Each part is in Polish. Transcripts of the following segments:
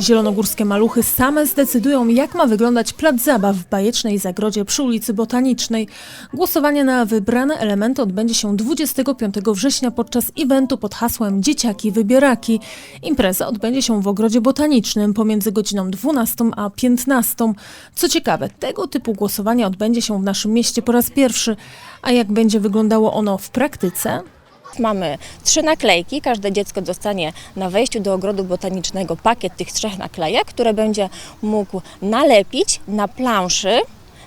Zielonogórskie maluchy same zdecydują, jak ma wyglądać plac zabaw w bajecznej zagrodzie przy ulicy Botanicznej. Głosowanie na wybrane elementy odbędzie się 25 września podczas eventu pod hasłem Dzieciaki Wybieraki. Impreza odbędzie się w ogrodzie botanicznym pomiędzy godziną 12 a 15. Co ciekawe, tego typu głosowanie odbędzie się w naszym mieście po raz pierwszy. A jak będzie wyglądało ono w praktyce? Mamy trzy naklejki. Każde dziecko dostanie na wejściu do ogrodu botanicznego pakiet tych trzech naklejek, które będzie mógł nalepić na planszy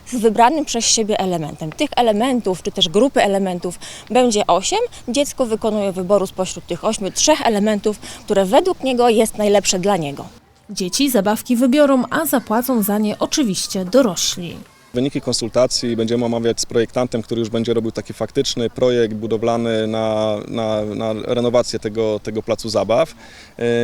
z wybranym przez siebie elementem. Tych elementów, czy też grupy elementów będzie osiem. Dziecko wykonuje wyboru spośród tych ośmiu trzech elementów, które według niego jest najlepsze dla niego. Dzieci zabawki wybiorą, a zapłacą za nie oczywiście dorośli. Wyniki konsultacji będziemy omawiać z projektantem, który już będzie robił taki faktyczny projekt budowlany na, na, na renowację tego, tego placu zabaw. E,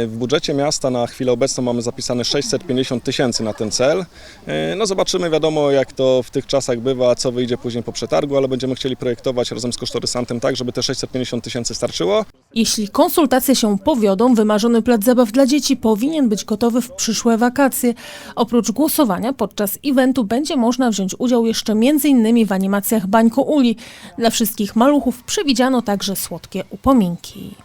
W budżecie miasta na chwilę obecną mamy zapisane 650 tysięcy na ten cel. E, No zobaczymy, wiadomo jak to w tych czasach bywa, co wyjdzie później po przetargu, ale będziemy chcieli projektować razem z kosztorysantem tak, żeby te 650 tysięcy starczyło. Jeśli konsultacje się powiodą, wymarzony plac zabaw dla dzieci powinien być gotowy w przyszłe wakacje. Oprócz głosowania podczas eventu będzie można wziąć udział jeszcze m.in. w animacjach Bańko Uli. Dla wszystkich maluchów przewidziano także słodkie upominki.